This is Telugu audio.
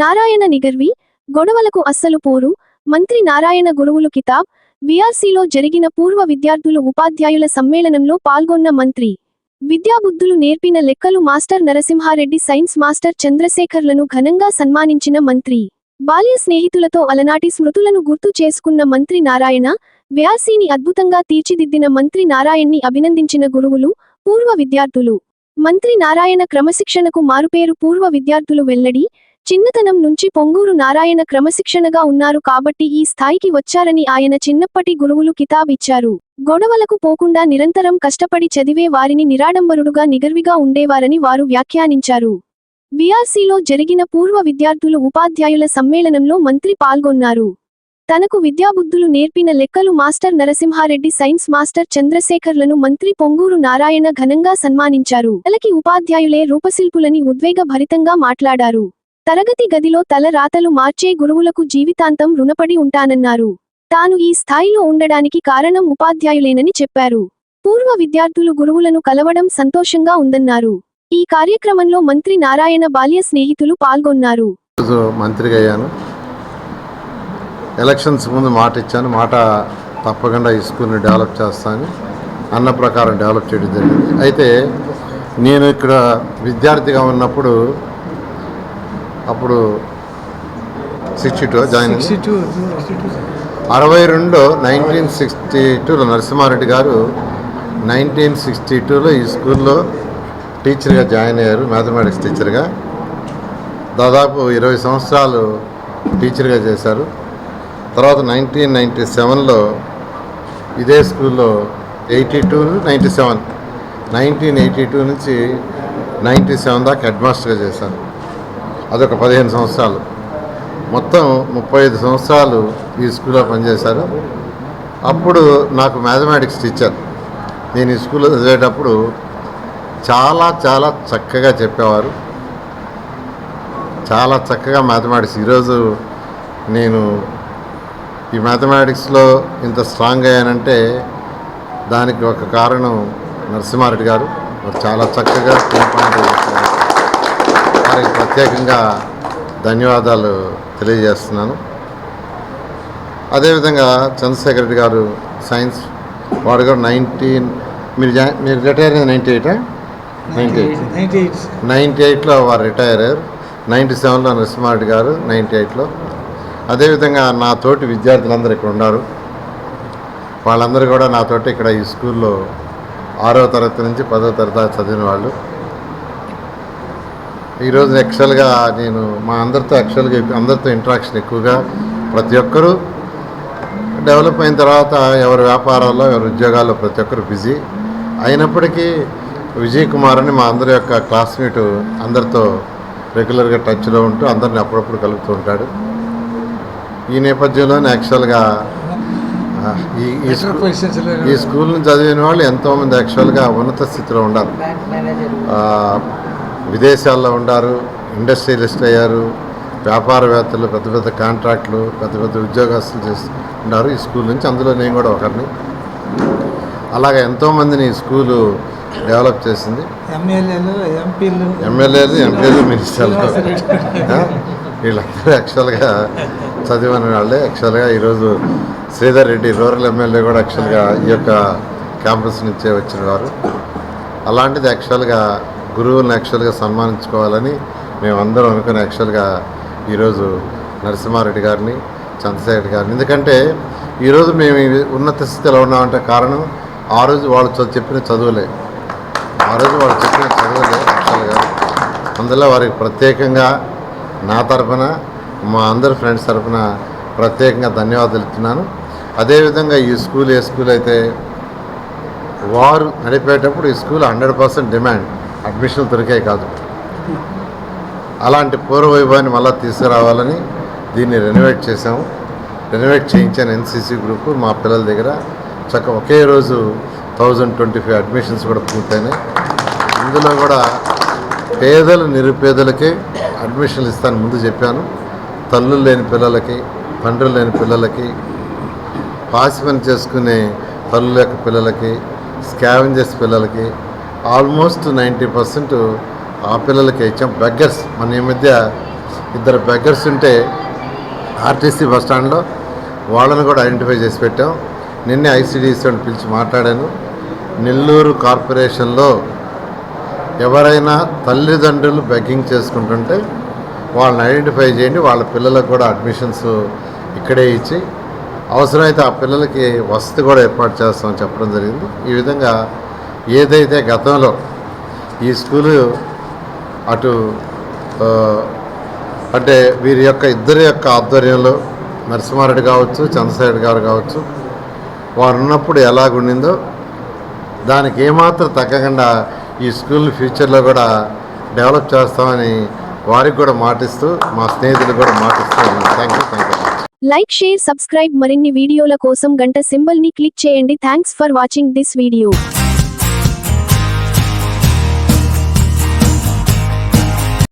నారాయణ నిగర్వి గొడవలకు అస్సలు పోరు. మంత్రి నారాయణ గురువులు కితాబ్ విఆర్సీలో జరిగిన పూర్వ విద్యార్థులు ఉపాధ్యాయుల సమ్మేళనంలో పాల్గొన్న మంత్రి. విద్యాబుద్ధులు నేర్పిన లెక్కలు మాస్టర్ నరసింహారెడ్డి సైన్స్ మాస్టర్ చంద్రశేఖర్లను ఘనంగా సన్మానించిన మంత్రి. బాల్య స్నేహితులతో అలనాటి స్మృతులను గుర్తు చేసుకున్న మంత్రి నారాయణ వ్యాసీని అద్భుతంగా తీర్చిదిద్దిన మంత్రి నారాయణ్ని అభినందించిన గురువులు పూర్వ విద్యార్థులు. మంత్రి నారాయణ క్రమశిక్షణకు మారుపేరు పూర్వ విద్యార్థులు వెల్లడి చిన్నతనం నుంచి పొంగూరు నారాయణ క్రమశిక్షణగా ఉన్నారు కాబట్టి ఈ స్థాయికి వచ్చారని ఆయన చిన్నప్పటి గురువులు కితాబ్ ఇచ్చారు. గొడవలకు పోకుండా నిరంతరం కష్టపడి చదివే వారిని నిరాడంబరుడుగా నిగర్విగా ఉండేవారని వారు వ్యాఖ్యానించారు. బీఆర్సీలో జరిగిన పూర్వ విద్యార్థులు ఉపాధ్యాయుల సమ్మేళనంలో మంత్రి పాల్గొన్నారు. తనకు విద్యాబుద్ధులు నేర్పిన లెక్కలు మాస్టర్ నరసింహారెడ్డి సైన్స్ మాస్టర్ చంద్రశేఖర్లను మంత్రి పొంగూరు నారాయణ ఘనంగా సన్మానించారు. తలకి ఉపాధ్యాయులే రూపశిల్పులని ఉద్వేగభరితంగా మాట్లాడారు. తరగతి గదిలో తల రాతలు మార్చే గురువులకు జీవితాంతం రుణపడి ఉంటానన్నారు. తాను ఈ స్థాయిలో ఉండడానికి కారణం ఉపాధ్యాయులేనని చెప్పారు. పూర్వ విద్యార్థులు గురువులను కలవడం సంతోషంగా ఉందన్నారు. ఈ కార్యక్రమంలో మంత్రి నారాయణ బాల్య స్నేహితులు పాల్గొన్నారు. మంత్రిగా అయ్యాను ఎలక్షన్స్ ముందు మాట ఇచ్చాను. మాట తప్పకుండా ఈ స్కూల్ని డెవలప్ చేస్తాను అన్న ప్రకారం డెవలప్ చేయడం జరిగింది. అయితే నేను ఇక్కడ విద్యార్థిగా ఉన్నప్పుడు అప్పుడు సిక్స్టీ టూ జాయిన్ అరవై రెండు నైన్టీన్ సిక్స్టీ టూలో నరసింహారెడ్డి గారు నైన్టీన్ సిక్స్టీ టూలో ఈ స్కూల్లో టీచర్గా జాయిన్ అయ్యారు మ్యాథమెటిక్స్ టీచర్గా దాదాపు ఇరవై సంవత్సరాలు టీచర్గా చేశారు. తర్వాత నైన్టీన్ నైంటీ సెవెన్లో ఇదే స్కూల్లో eighty two ninety seven nineteen eighty two నుంచి నైంటీ సెవెన్ దాకా హెడ్ మాస్టర్గా చేశారు. అదొక పదిహేను సంవత్సరాలు. మొత్తం ముప్పై ఐదు సంవత్సరాలు ఈ స్కూల్లో పనిచేశారు. అప్పుడు నాకు మ్యాథమెటిక్స్ టీచర్. నేను ఈ స్కూల్లో చదివేటప్పుడు చాలా చాలా చక్కగా చెప్పేవారు. చాలా చక్కగా మ్యాథమెటిక్స్. ఈరోజు నేను ఈ మ్యాథమెటిక్స్లో ఇంత స్ట్రాంగ్ అయ్యానంటే దానికి ఒక కారణం నరసింహారెడ్డి గారు. చాలా చక్కగా. వారికి ప్రత్యేకంగా ధన్యవాదాలు తెలియజేస్తున్నాను. అదేవిధంగా చంద్రశేఖర్ రెడ్డి గారు సైన్స్ వాడు కూడా నైన్టీన్ మీరు మీరు రిటైర్ అయింది ninety ఎయిటా ninety eight ninety eight ninety ఎయిట్లో వారు రిటైర్ అయ్యారు. నైంటీ సెవెన్లో నరసింహారెడ్డి గారు నైంటీ ఎయిట్లో అదేవిధంగా నా తోటి విద్యార్థులందరూ ఇక్కడ ఉన్నారు. వాళ్ళందరూ కూడా నాతోటి ఇక్కడ ఈ స్కూల్లో ఆరో తరగతి నుంచి పదో తరగతి చదివిన వాళ్ళు. ఈరోజు యాక్చువల్గా నేను మా అందరితో యాక్చువల్గా అందరితో ఇంట్రాక్షన్ ఎక్కువగా ప్రతి ఒక్కరూ డెవలప్ అయిన తర్వాత ఎవరి వ్యాపారాల్లో ఎవరి ఉద్యోగాల్లో ప్రతి ఒక్కరు బిజీ అయినప్పటికీ విజయ్ కుమార్ అని మా అందరి యొక్క క్లాస్మేట్ అందరితో రెగ్యులర్గా టచ్లో ఉంటూ అందరిని అప్పుడప్పుడు కలుపుతూ ఉంటాడు. ఈ నేపథ్యంలోనే యాక్చువల్గా ఈ ఈ స్కూల్ని చదివిన వాళ్ళు ఎంతోమంది యాక్చువల్గా ఉన్నత స్థితిలో ఉండాలి. విదేశాల్లో ఉండారు ఇండస్ట్రియలిస్ట్ అయ్యారు వ్యాపారవేత్తలు పెద్ద పెద్ద కాంట్రాక్టులు పెద్ద పెద్ద ఉద్యోగస్తులు చేస్తూ ఉన్నారు. ఈ స్కూల్ నుంచి అందులో నేను కూడా ఒకరిని. అలాగే ఎంతోమందిని ఈ స్కూలు డెవలప్ చేసింది. ఎమ్మెల్యేలు ఎంపీలు ఎమ్మెల్యేలు ఎంపీలు మినిస్టర్లు? వీళ్ళందరూ యాక్చువల్గా చదివిన వాళ్ళే. యాక్చువల్గా ఈరోజు శ్రీధర్ రెడ్డి రూరల్ ఎమ్మెల్యే కూడా యాక్చువల్గా ఈ యొక్క క్యాంపస్ నుంచే వచ్చిన వారు. అలాంటిది యాక్చువల్గా గురువులను యాక్చువల్గా సన్మానించుకోవాలని మేమందరం అనుకుని యాక్చువల్గా ఈరోజు నరసింహారెడ్డి గారిని చంద్రశేఖర్ గారిని. ఎందుకంటే ఈరోజు మేము ఉన్నత స్థితిలో ఉన్నామంటే కారణం ఆ రోజు వాళ్ళు చెప్పిన చదువులే. ఆ రోజు వాళ్ళు చెప్పిన చదువులే యాక్చువల్గా అందులో వారికి ప్రత్యేకంగా నా తరపున మా అందరి ఫ్రెండ్స్ తరఫున ప్రత్యేకంగా ధన్యవాదాలు ఇస్తున్నాను. అదేవిధంగా ఈ స్కూల్ ఏ స్కూల్ అయితే వారు నడిపేటప్పుడు ఈ స్కూల్ హండ్రెడ్ పర్సెంట్ డిమాండ్. అడ్మిషన్లు దొరికాయి కాదు. అలాంటి పూర్వ వైభవాన్ని మళ్ళీ తీసుకురావాలని దీన్ని రెనోవేట్ చేసాము రెనోవేట్ చేయించాను ఎన్సీసీ గ్రూప్ మా పిల్లల దగ్గర. చక్క ఒకే రోజు థౌజండ్ ట్వంటీ ఫైవ్ అడ్మిషన్స్ కూడా పూర్తయినాయి. ఇందులో కూడా పేదలు నిరుపేదలకే అడ్మిషన్లు ఇస్తాను ముందు చెప్పాను. తల్లులు లేని పిల్లలకి తండ్రులు లేని పిల్లలకి పాసి పని చేసుకునే తల్లుల యొక్క పిల్లలకి స్కావెంజర్స్ పిల్లలకి ఆల్మోస్ట్ నైంటీ పర్సెంట్ ఆ పిల్లలకి ఇచ్చాం. బెగ్గర్స్ మన ఈ మధ్య ఇద్దరు బెగ్గర్స్ ఉంటే ఆర్టీసీ బస్ స్టాండ్లో వాళ్ళని కూడా ఐడెంటిఫై చేసి పెట్టాం. నిన్నే ఐసీడీసీ అని పిలిచి మాట్లాడాను. నెల్లూరు కార్పొరేషన్లో ఎవరైనా తల్లిదండ్రులు బెగ్గింగ్ చేసుకుంటుంటే వాళ్ళని ఐడెంటిఫై చేయండి. వాళ్ళ పిల్లలకు కూడా అడ్మిషన్స్ ఇక్కడే ఇచ్చి అవసరమైతే ఆ పిల్లలకి వసతి కూడా ఏర్పాటు చేస్తామని చెప్పడం జరిగింది. ఈ విధంగా ఏదైతే గతంలో ఈ స్కూలు అటు అంటే వీరి యొక్క ఇద్దరి యొక్క ఆధ్వర్యంలో నరసింహారెడ్డి కావచ్చు చంద్రశేఖర్ గారు కావచ్చు వారు ఉన్నప్పుడు ఎలాగుండిందో దానికి ఏమాత్రం తగ్గకుండా ఈ స్కూల్ ఫ్యూచర్లో కూడా డెవలప్ చేస్తామని వారికి కూడా మాటిస్తూ మా స్నేహితులు కూడా మాటిస్తూ ఉన్నాను thank you thank you like share subscribe మరిన్ని వీడియోల కోసం గంట సింబల్ని క్లిక్ చేయండి. Thanks for watching this video